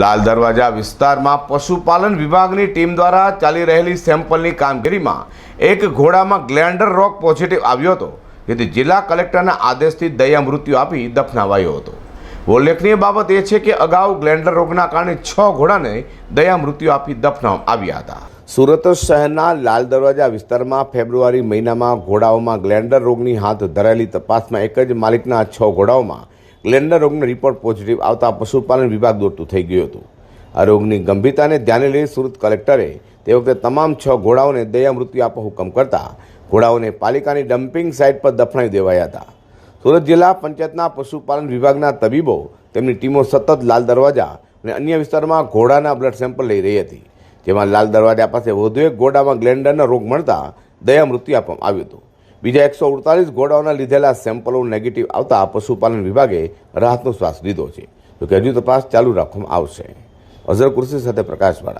લાલ દરવાજા વિસ્તારમાં પશુપાલન વિભાગની ટીમ દ્વારા ચાલી રહેલી સેમ્પલની કામગીરીમાં એક ઘોડામાં ગ્લેન્ડર રોગ પોઝિટિવ આવ્યો હતો, જેથી જિલ્લા કલેક્ટરના આદેશથી દયા મૃત્યુ આપી દફનાવાયો હતો. ઉલ્લેખનીય બાબત એ છે કે અગાઉ ગ્લેન્ડર રોગના કારણે છ ઘોડાને દયા મૃત્યુ આપી દફનાવવામાં આવ્યા હતા. સુરત શહેરના લાલ દરવાજા વિસ્તારમાં ફેબ્રુઆરી મહિનામાં ઘોડાઓમાં ગ્લેન્ડર રોગની હાથ ધરાયેલી તપાસમાં એક જ માલિકના છ ઘોડાઓમાં ગ્લેન્ડર રોગનો રિપોર્ટ પોઝિટિવ આવતા પશુપાલન વિભાગ દોડતું થઈ ગયું હતું. આ રોગની ગંભીરતાને ધ્યાને લઈ સુરત કલેક્ટરે તે વખતે તમામ છ ઘોડાઓને દયા મૃત્યુ આપવા હુકમ કરતા ઘોડાઓને પાલિકાની ડમ્પિંગ સાઇટ પર દફનાવી દેવાયા હતા. સુરત જિલ્લા પંચાયતના પશુપાલન વિભાગના તબીબો, તેમની ટીમો સતત લાલ દરવાજા અને અન્ય વિસ્તારમાં ઘોડાના બ્લડ સેમ્પલ લઈ રહી હતી. જેમાં લાલ દરવાજા પાસે વધુ એક ઘોડામાં ગ્લેન્ડરનો રોગ મળતા દયા મૃત્યુ આપવામાં આવ્યું હતું. બીજા એકસો અડતાલીસ ઘોડાઓના લીધેલા સેમ્પલો નેગેટિવ આવતા પશુપાલન વિભાગે રાહતનો શ્વાસ લીધો છે. જોકે હજુ તપાસ ચાલુ રાખવામાં આવશે. અઝર કુર્સી સાથે પ્રકાશવાળા.